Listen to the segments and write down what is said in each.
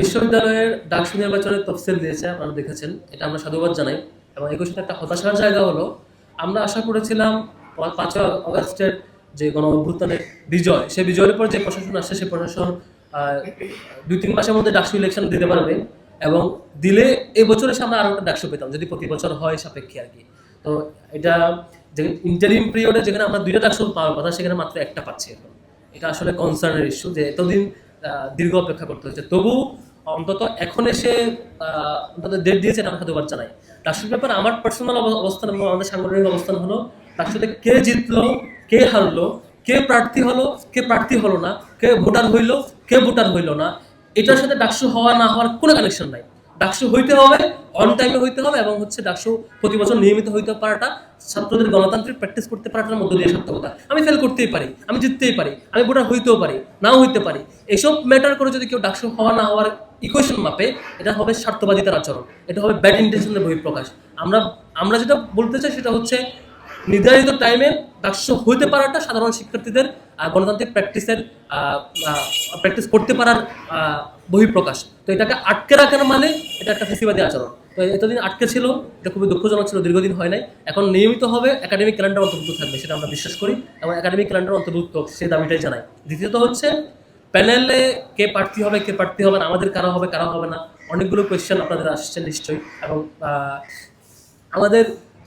বিশ্ববিদ্যালয়ের ডাকসু নির্বাচনের তফসিল দিয়েছে, আপনারা দেখেছেন, এটা আমরা সাধুবাদ জানাই। এবং সাথে একটা হতাশার জায়গা হলো, আমরা আশা করেছিলাম পাঁচই অগস্টের যে গণ অভ্যুত্থানের বিজয় সেই বিজয়ের পর যে প্রশাসন আসছে সেই প্রশাসন দুই তিন মাসের মধ্যে ডাকসু ইলেকশন দিতে পারবে এবং দিলে এই বছর এসে আমরা আরও একটা ডাকসু পেতাম, যদি প্রতি বছর হয় সাপেক্ষে আর কি। তো এটা যে ইন্টারিম পিরিয়ডে যেখানে আমরা দুইটা ডাকসু পাওয়ার কথা, সেখানে মাত্র একটা পাচ্ছি এখন। এটা আসলে কনসার্নের ইস্যু যে এতদিন দীর্ঘ অপেক্ষা করতে হচ্ছে তবু অন্তত এখন এসে অন্তত ডেট দিয়েছে এটা আমাকে দুবার জানাই রাষ্ট্রের ব্যাপারে আমার পার্সোনাল অবস্থান এবং আমাদের সাংগঠনিক অবস্থান হলো রাষ্ট্রতে কে জিতলো, কে হারলো, কে প্রার্থী হলো, কে প্রার্থী হলো না, কে ভোটার হইল, কে ভোটার হইল না, এটার সাথে ডাকসু হওয়া না হওয়ার কোনো কানেকশন নাই। ডাকসু হইতে হবে অন টাইমে হইতে হবে এবং হচ্ছে ডাকসু প্রতি বছর নিয়মিত হইতে পারাটা ছাত্রদের গণতান্ত্রিক প্র্যাকটিস করতে পারাটার মধ্য দিয়ে সার্থকতা। আমি ফেল করতেই পারি, আমি জিততেই পারি, আমি ভোটার হইতেও পারি, নাও হইতে পারি। এসব ম্যাটার করে যদি কেউ ডাকসু হওয়া না হওয়ার ইকুয়েশন মাপে, এটা হবে স্বার্থবাদিতার আচরণ, এটা হবে ব্যাড ইন্টেনশনের বহিঃপ্রকাশ। আমরা আমরা যেটা বলতে চাই সেটা হচ্ছে নির্ধারিত টাইমে ডাকসু হইতে পারাটা সাধারণ শিক্ষার্থীদের গণতান্ত্রিক প্র্যাকটিসের প্র্যাকটিস করতে পারার বহিঃপ্রকাশ। তো এটাকে আটকে রাখার মানে এটা একটা ফেসিবাদী আচরণ। তো এতদিন আটকে ছিল, এটা খুবই দুঃখজনক ছিল, দীর্ঘদিন হয় নাই। এখন নিয়মিত হবে একাডেমিক ক্যালেন্ডার অন্তর্ভুক্ত থাকবে, সেটা আমরা বিশ্বাস করি। এবং একাডেমিক ক্যালেন্ডার অন্তর্ভুক্ত সেই দাবিটাই জানাই। দ্বিতীয়ত হচ্ছে, প্যানেলে কে প্রার্থী হবে, কে প্রার্থী হবে না, আমাদের কারা হবে কারা হবে না, অনেকগুলো কোয়েশ্চেন আপনাদের আসছে নিশ্চয়ই। এবং আমাদের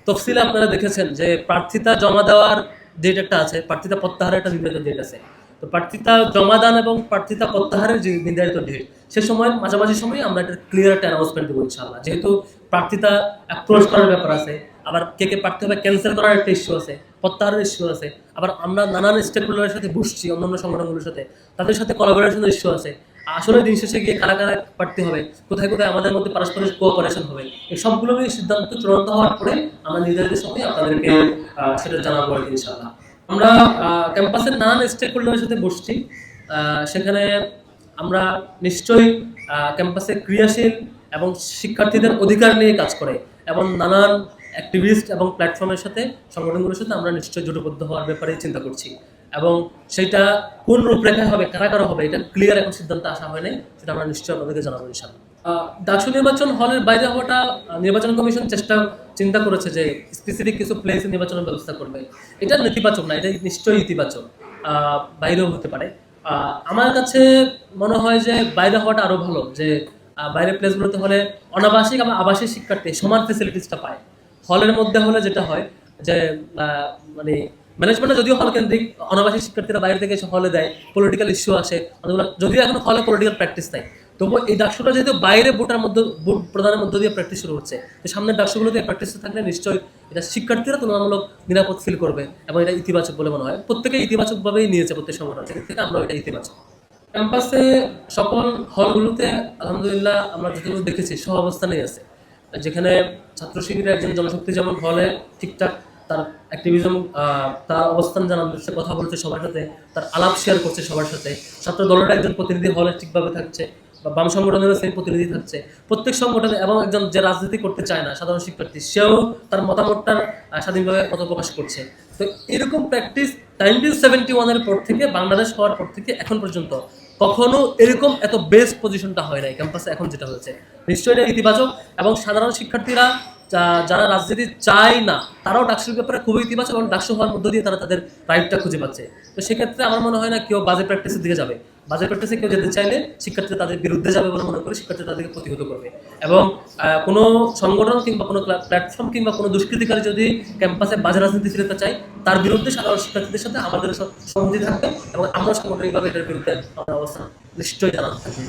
তফসিলে আপনারা দেখেছেন যে প্রার্থিতা জমা দেওয়ার ডেট একটা আছে, প্রার্থিতা প্রত্যাহারের একটা নির্ধারিত ডেট আছে। তো প্রার্থিতা জমা দান এবং প্রার্থিতা প্রত্যাহারের যে নির্ধারিত ডেট সে সময়, মাঝামাঝি সময় আমরা একটা ক্লিয়ার একটা অ্যানাউন্সমেন্ট দেবো ইনশাল্লাহ যেহেতু প্রার্থিতা অ্যাপ্রোচ করার ব্যাপার আছে, আবার কে কে প্রার্থী হবে ক্যান্সেল করার একটা ইস্যু আছে, প্রত্যাহারের ইস্যু আছে, আবার আমরা নানান হোল্ডারের সাথে বসছি অন্যান্য সংগঠনগুলোর সাথে, তাদের সাথে কোলাবোরেশনের ইস্যু আছে। আসলে দিন শেষে গিয়ে কারা কারা প্রার্থী হবে, কোথায় কোথায় আমাদের মধ্যে পারস্পরিক কোঅপারেশন হবে, এই সবগুলো নিয়ে সিদ্ধান্ত চূড়ান্ত হওয়ার পরে আমরা নির্ধারিত সময় আপনাদেরকে সেটা জানাব ইনশাআল্লাহ। আমরা ক্যাম্পাসের নানান স্টেক হোল্ডারের সাথে বসছি। সেখানে আমরা নিশ্চয়ই ক্যাম্পাসে ক্রিয়াশীল এবং শিক্ষার্থীদের অধিকার নিয়ে কাজ করে এবং নানান অ্যাক্টিভিস্ট এবং প্ল্যাটফর্মের সাথে, সংগঠনগুলোর সাথে আমরা নিশ্চয়ই জোটবদ্ধ হওয়ার ব্যাপারে চিন্তা করছি। এবং সেটা কোন রূপরেখায় হবে, কারা কারা হবে, এটা ক্লিয়ার এখন সিদ্ধান্ত আসা হয়নি সেটা আমরা নিশ্চয়ই আপনাদেরকে জানাব ইনশাল্লাহ ডাকসু নির্বাচন হলের বাইরে হওয়াটা নির্বাচন কমিশন চেষ্টা, চিন্তা করেছে যে স্পেসিফিক কিছু প্লেসে নির্বাচনের ব্যবস্থা করবে। এটা নেতিবাচক না, এটা নিশ্চয়ই ইতিবাচক। বাইরেও হতে পারে। আমার কাছে মনে হয় যে বাইরে হওয়াটা আরও ভালো, যে বাইরের প্লেসগুলোতে হলে অনাবাসিক এবং আবাসিক শিক্ষার্থী সমান ফেসিলিটিসটা পায়। হলের মধ্যে হলে যেটা হয় যে মানে ম্যানেজমেন্টে যদিও হল কেন্দ্রিক, অনাবাসিক শিক্ষার্থীরা বাইরে থেকে এসে হলে দেয় পলিটিক্যাল ইস্যু আসে যদিও এখন হলে পলিটিক্যাল প্র্যাকটিস নাই। তবুও এই ডাকসুটা যেহেতু বাইরে ভোটার মধ্যে, ভোট প্রদানের মধ্য দিয়ে প্র্যাকটিস শুরু হচ্ছে, তো সামনের ডাকসুগুলোতে প্র্যাকটিস থাকলে নিশ্চয়ই এটা শিক্ষার্থীরা তুলনামূলক নিরাপদ ফিল করবে এবং এটা ইতিবাচক বলে মনে হয়। প্রত্যেকে ইতিবাচকভাবেই নিয়েছে প্রত্যেক সংগঠন সেদিক থেকে আমরা এটা ইতিবাচক। ক্যাম্পাসে সকল হলগুলোতে আলহামদুলিল্লাহ আমরা যতটুকু দেখেছি সহ অবস্থানেই আছে। যেখানে ছাত্র শিবিরের একজন জনশক্তি যেমন হলে ঠিকঠাক তার অ্যাক্টিভিজম তার অবস্থান জানাচ্ছে কথা বলছে সবার সাথে, তার আলাপ শেয়ার করছে সবার সাথে। ছাত্র দলের একজন প্রতিনিধি হলে ঠিকভাবে থাকছে বা বাম সংগঠনেরও সেই প্রতিনিধি থাকছে। প্রত্যেক সংগঠনে এবং একজন যে রাজনীতি করতে চায় না সাধারণ শিক্ষার্থী সেও তার মতামতটার আহ, স্বাধীনভাবে মত প্রকাশ করছে। তো এরকম প্র্যাকটিস নাইনটিন সেভেন্টি ওয়ানের পর থেকে বাংলাদেশ হওয়ার পর থেকে এখন পর্যন্ত কখনো এরকম এত বেস্ট পজিশনটা হয় নাই ক্যাম্পাসে এখন যেটা হয়েছে। নিশ্চয়ই এটা ইতিবাচক এবং সাধারণ শিক্ষার্থীরা যারা রাজনীতি চায় না তারাও ডাকসুর ব্যাপারে খুবই ইতিবাচক এবং ডাকসু হওয়ার মধ্য দিয়ে তারা তাদের রাইটটা খুঁজে পাচ্ছে। তো সেক্ষেত্রে আমার মনে হয় না কেউ বাজে প্র্যাকটিসের দিকে যাবে। বাজে করতেছে, কেউ যেতে চাইলে শিক্ষার্থীরা তাদের বিরুদ্ধে যাবে বলে মনে করে শিক্ষার্থীরা তাদেরকে প্রতিহত করবে। এবং কোনো সংগঠন কিংবা কোনো প্ল্যাটফর্ম কিংবা কোনো দুষ্কৃতিকারী যদি ক্যাম্পাসে বাজার রাজনীতি ফিরতে চায়, তার বিরুদ্ধে সাধারণ শিক্ষার্থীদের সাথে আমাদের সংহতি থাকবে এবং আমরা সাংগঠনিকভাবে এটার বিরুদ্ধে আমাদের অবস্থান নিশ্চয়ই জানাতে থাকবে